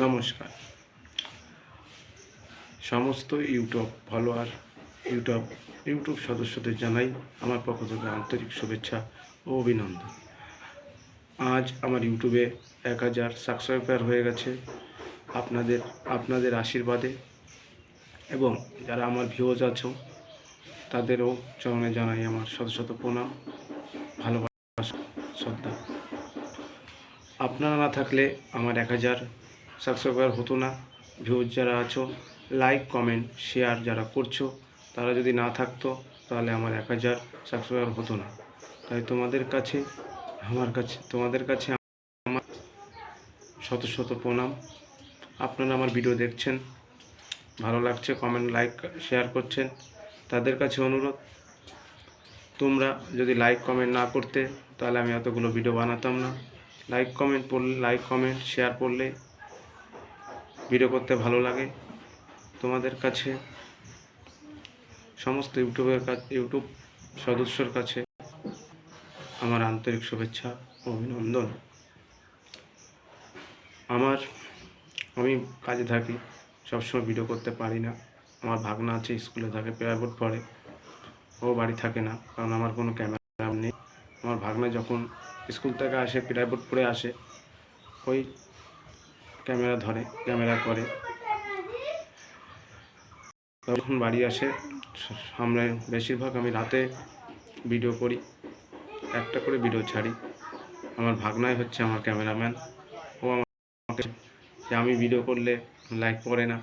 নমস্কার। সমস্ত YouTube follower, YouTube YouTube সদস্যদের জানাই আমার পক্ষ থেকে আন্তরিক শুভেচ্ছা ও অভিনন্দন। আজ আমার ইউটিউবে এক হাজার সাবস্ক্রাইবার হয়ে গেছে। আপনাদের আপনাদের আশীর্বাদে এবং যারা আমার ভিউজ আছো, তাদেরও চরণে জানাই আমার শত শত প্রণাম, ভালোবাসা, শ্রদ্ধা। আপনারা না থাকলে আমার এক হাজার সাবস্ক্রাইবার হতো না ভিউজ যারা আছো লাইক কমেন্ট শেয়ার যারা করছ, তারা যদি না থাকতো, তাহলে আমার এক হাজার সাবস্ক্রাইবার হতো না। তাই তোমাদের কাছে, আমার কাছে, তোমাদের কাছে আমার শত শত প্রণাম। আপনারা আমার ভিডিও দেখছেন, ভালো লাগছে কমেন্ট লাইক শেয়ার করছেন, তাদের কাছে অনুরোধ। তোমরা যদি লাইক কমেন্ট না করতে, তাহলে আমি এতগুলো ভিডিও বানাতাম না। লাইক কমেন্ট পড়লে লাইক কমেন্ট শেয়ার করলে ভিডিও করতে ভালো লাগে তোমাদের কাছে, সমস্ত ইউটিউবের কাছে ইউটিউব সদস্যর কাছে আমার আন্তরিক শুভেচ্ছা অভিনন্দন। আমার, আমি কাজে থাকি, সবসময় ভিডিও করতে পারি না। আমার ভাগনা আছে, স্কুলে থাকে প্রাইভেট পড়ে। ও বাড়ি থাকে না, কারণ আমার কোনো ক্যামেরা নেই। আমার ভাগনা যখন স্কুল থেকে আসে প্রাইভেট পড়ে আসে, ওই ক্যামেরা ধরে, ক্যামেরা করে। যখন বাড়ি আসে সামনে বেশিরভাগ আমি রাতে ভিডিও করি, একটা করে ভিডিও ছাড়ি। আমার ভাগনাই হচ্ছে আমার ক্যামেরাম্যান। ও আমাকে যে আমি ভিডিও করলে লাইক পড়ে না।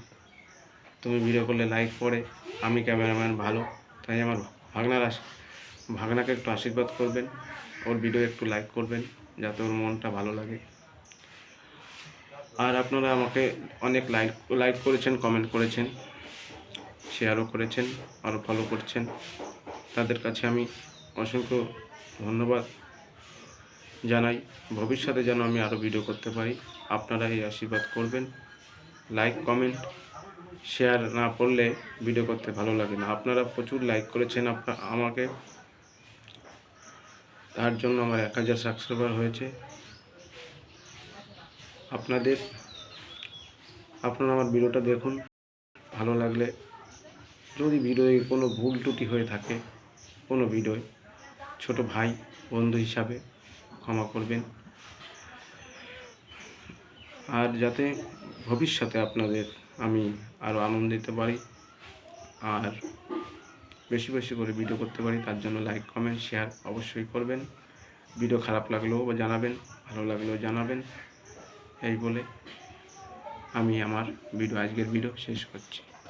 তুমি ভিডিও করলে লাইক পড়ে, আমি ক্যামেরাম্যান ভালো। তাই আমার ভাগনার আস ভাগনাকে একটু আশীর্বাদ করবেন। ওর ভিডিও একটু লাইক করবেন, যাতে ওর মনটা ভালো লাগে। আর আপনারা আমাকে অনেক লাইক লাইক করেছেন কমেন্ট করেছেন শেয়ারও করেছেন আরও ফলো করছেন। তাদের কাছে আমি অসংখ্য ধন্যবাদ জানাই। ভবিষ্যতে যেন আমি আরও ভিডিও করতে পারি। আপনারা এই আশীর্বাদ করবেন। লাইক কমেন্ট শেয়ার না করলে ভিডিও করতে ভালো লাগে না। আপনারা প্রচুর লাইক করেছেন। আপনার আমাকে তার জন্য আমার এক হাজার সাবস্ক্রাইবার হয়েছে। আপনাদের, আপনারা আমার ভিডিওটা দেখুন। ভালো লাগলে যদি ভিডিওয়ে কোনো ভুল ত্রুটি হয়ে থাকে, কোনো ভিডিওয়, ছোট ভাই, বন্ধু হিসাবে ক্ষমা করবেন। আর যাতে ভবিষ্যতে আপনাদের আমি আরও আনন্দ দিতে পারি, আর বেশি বেশি করে ভিডিও করতে পারি, তার জন্য লাইক কমেন্ট শেয়ার অবশ্যই করবেন। ভিডিও খারাপ লাগলেও জানাবেন, ভালো লাগলেও জানাবেন। এই বলে আমি আমার ভিডিও আজকের ভিডিও শেষ করছি।